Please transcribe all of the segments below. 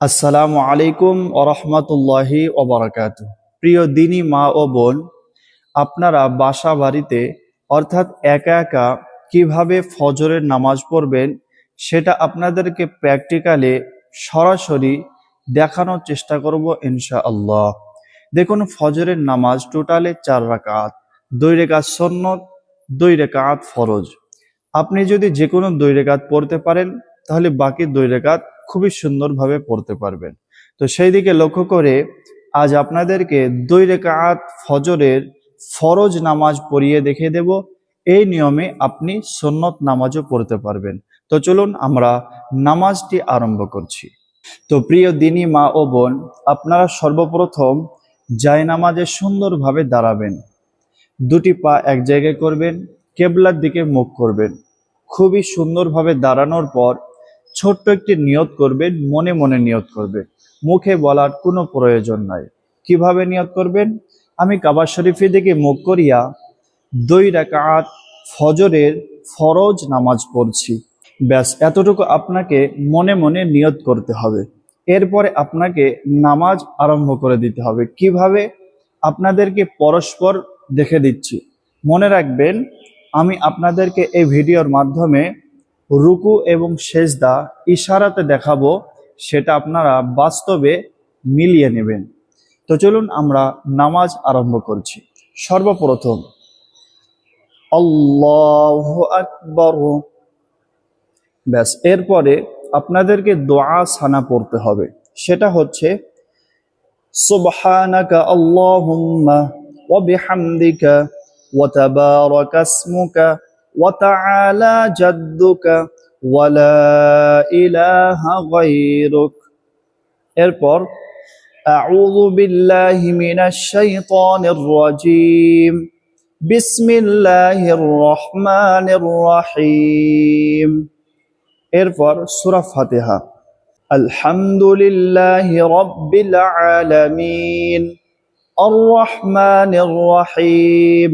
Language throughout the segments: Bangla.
আসসালামু আলাইকুম ওরহমতুল্লাহি ওবরাকাত প্রিয় দিনী মা ও বোন, আপনারা বাসা বাড়িতে অর্থাৎ একা একা কীভাবে ফজরের নামাজ পড়বেন সেটা আপনাদেরকে প্র্যাকটিক্যালে সরাসরি দেখানোর চেষ্টা করব ইনশাআল্লাহ। দেখুন, ফজরের নামাজ টোটালে চার রাকাত, দুই রেখাত সন্নত, দুই রেখাত ফরজ। আপনি যদি যে কোনো দুই রেখাত পড়তে পারেন, তাহলে বাকি দুই রেখাত খুবই সুন্দরভাবে পড়তে পারবেন। তো সেই দিকে লক্ষ্য করে আজ আপনাদেরকে দুই রেখাত ফজরের ফরজ নামাজ পড়িয়ে দেখিয়ে দেব। এই নিয়মে আপনি সন্নত নামাজও পড়তে পারবেন। তো চলুন আমরা নামাজটি আরম্ভ করছি। তো প্রিয় দিনী মা ও বোন, আপনারা সর্বপ্রথম জায় নামাজে সুন্দরভাবে দাঁড়াবেন। দুটি পা এক জায়গায় করবেন, কেবলার দিকে মুখ করবেন। খুবই সুন্দরভাবে দাঁড়ানোর পর ছোট্ট একটি নিয়ত করবেন মনে মনে নিয়ত করবেন মুখে বলার কোনো প্রয়োজন নাই। কীভাবে নিয়ত করবেন? আমি কাবার শরীফে দিকে মুখ করিয়া দুই রাকাত ফজরের ফরজ নামাজ পড়ছি। ব্যাস, এতটুকু আপনাকে মনে মনে নিয়ত করতে হবে। এরপরে আপনাকে নামাজ আরম্ভ করে দিতে হবে। কীভাবে? আপনাদেরকে পরস্পর দেখে দিচ্ছি। মনে রাখবেন, আমি আপনাদেরকে এই ভিডিওর মাধ্যমে রুকু এবং সেজদা ইশারাতে দেখাবো, সেটা আপনারা বাস্তবে মিলিয়ে নেবেন। তো চলুন আমরা নামাজ আরম্ভ করছি। সর্বপ্রথম, আল্লাহ আকবর। ব্যাস, এরপরে আপনাদেরকে দোয়া সানা পড়তে হবে। সেটা হচ্ছে, সুবহানাকা আল্লাহুম্মা ওয়া বিহামদিকা ওয়া তাবারাকা ওয়া তাআলা জাদ্দুকা ওয়া লা ইলাহা গায়রুক এরপর أعوذ بالله من الشيطان الرجيم بسم الله الرحمن الرحيم এরপর সূরা ফাতিহা আলহামদুলিল্লাহি রাব্বিল আলামিন الرحمن الرحيم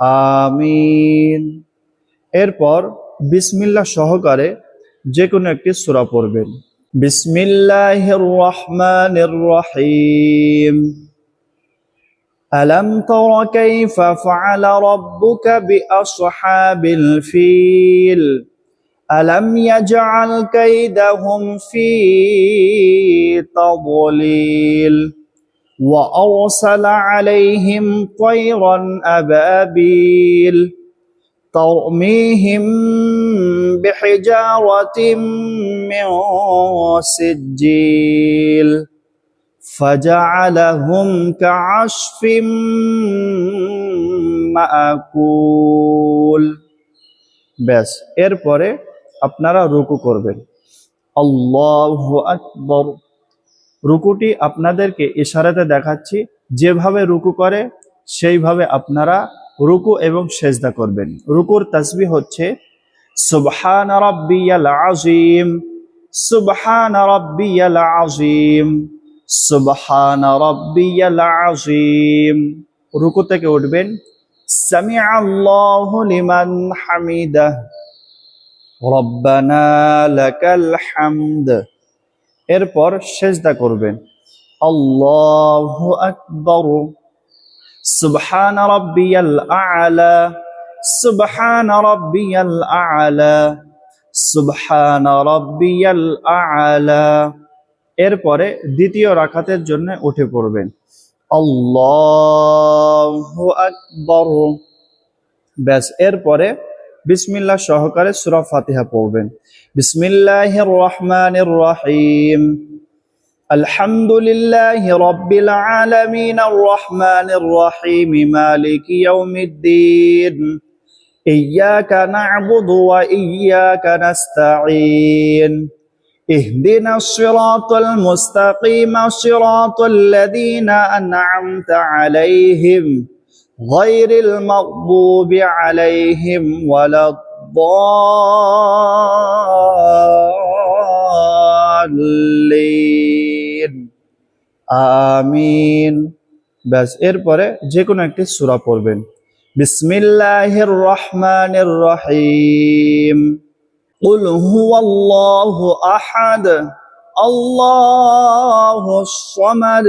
আমিন এরপর বিসমিল্লাহ সহকারে যে কোনো একটি সূরা পড়বেন বিসমিল্লাহির রহমানির রহিম ألم تر كيف فعل ربك بأصحاب الفيل ألم يجعل كيدهم في تضليل وأرسل عليهم طيرا أبابيل ترميهم بحجارة من سجيل فجعلهم كعصف মাকুল ব্যাস এরপরে আপনারা রুকু করবেন আল্লাহ আকবর রুকুটি আপনাদেরকে ইশারাতে দেখাচ্ছি। যেভাবে রুকু করে, সেইভাবে আপনারা রুকু এবং সেজদা করবেন। রুকুর তাসবি হচ্ছে, সুবহান রাব্বিয়াল আযীম, সুবহান রাব্বিয়াল আযীম, সুবহান রাব্বিয়াল আযীম। রুকু থেকে উঠবেন সামিআ আল্লাহু লিমান হামিদাহ রব্বানা লাকাল হামদ। এরপর সেজদা করবেন আল্লাহু আকবার। সুবহান রাব্বিয়াল আ'লা। সুবহান রাব্বিয়াল আ'লা। সুবহান রাব্বিয়াল আ'লা। এরপরে দ্বিতীয় রাকাতের জন্য উঠে পড়বেন আল্লাহু আকবার। ব্যাস, এরপরে বিসমিল্লাহ সহকারে সূরা ফাতিহা পড়বেন বিসমিল্লাহির রহমানির রহিম الحمد لله رب العالمين الرحمن الرحيم مالك يوم الدين إياك نعبد وإياك نستعين اهدنا الصراط المستقيم صراط الذين أنعمت عليهم غير المغضوب عليهم ولا الضالين আমিন ব্যাস এরপরে যে কোনো একটি সূরা পড়বেন বিসমিল্লাহির রহমানির রহিম قل هو الله احد الله الصمد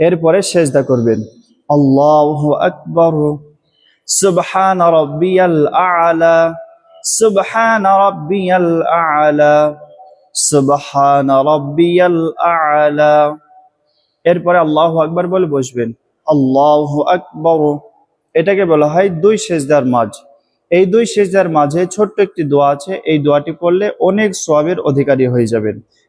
এরপরে সেজদা করবেন। আল্লাহ আকবর। সুবহান রব্বিয়াল আলা। সুবহান রব্বিয়াল আলা। সুবহান রব্বিয়াল আলা। এরপরে আল্লাহ আকবর বলে বসবেন। আল্লাহ আকবর। এটাকে বলা হয় দুই সেজদার মাঝ। এই দুই সেজদার মাঝে ছোট্ট একটি দোয়া আছে। এই দোয়াটি পড়লে অনেক সোয়াবের অধিকারী হয়ে যাবেন।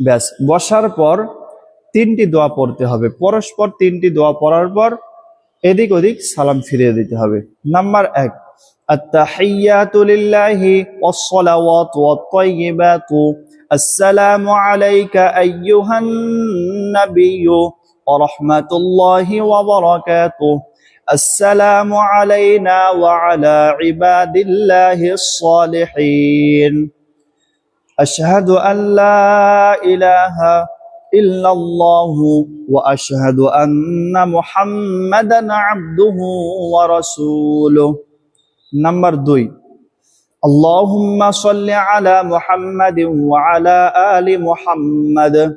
ব্যাস বসার পর তিনটি দোয়া পড়তে হবে পরস্পর তিনটি দোয়া পড়ার পর এদিক ওদিক সালাম ফিরিয়ে দিতে হবে নাম্বার এক التحيات لله والصلوات والطيبات السلام عليك أيها النبي ورحمة الله وبركاته السلام علينا وعلى عباد الله الصالحين أشهد أن لا إله إلا الله وأشهد أن محمدا عبده ورسوله نمبر دوي اللهم صل على محمد وعلى آل محمد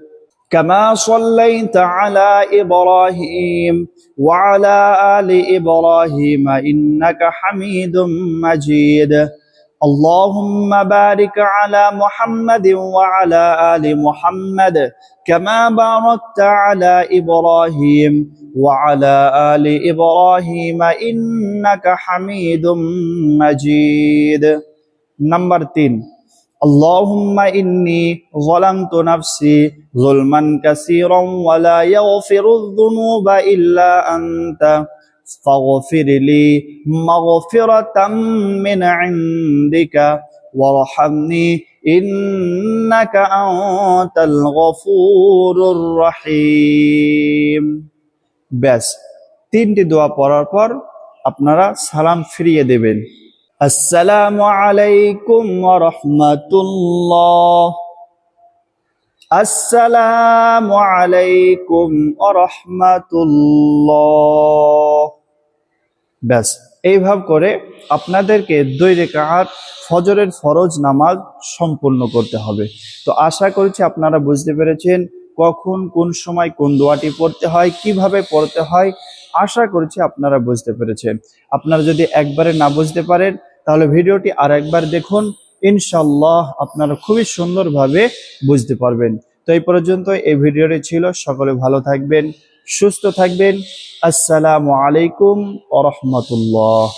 كما صليت على إبراهيم وعلى آل إبراهيم إنك حميد مجيد اللهم بارك على محمد وعلى آل محمد كما باركت على إبراهيم وعلى آل إبراهيم إنك حميد مجيد نمبر 3 اللهم إني ظلمت نفسي ظلما كثيرا ولا يغفر الذنوب إلا أنت فاغفر لي مغفرة من عندك وارحمني إنك أنت الغفور الرحيم ব্যাস তিনটি দোয়া পড়ার পর আপনারা সালাম ফিরিয়ে দেবেন আসসালামু আলাইকুম ওয়া রাহমাতুল্লাহ আসসালামু আলাইকুম ওয়া রাহমাতুল্লাহ। ব্যাস এইভাবে করে আপনাদেরকে দুই রেখাত ফজরের ফরজ নামাজ সম্পূর্ণ করতে হবে। তো আশা করছি আপনারা বুঝতে পেরেছেন কখন, কোন সময়, কোন দোয়াটি পড়তে হয়, কীভাবে পড়তে হয়। আশা করছি আপনারা বুঝতে পেরেছেন। আপনারা যদি একবারে না বুঝতে পারেন, তাহলে ভিডিওটি আর একবার দেখুন। ইনশাল্লাহ আপনারা খুবই সুন্দরভাবে বুঝতে পারবেন। তো এই পর্যন্ত এই ভিডিওটি ছিল। সকলে ভালো থাকবেন, সুস্থ থাকবেন। আসসালামু আলাইকুম ওরহমতুল্লাহ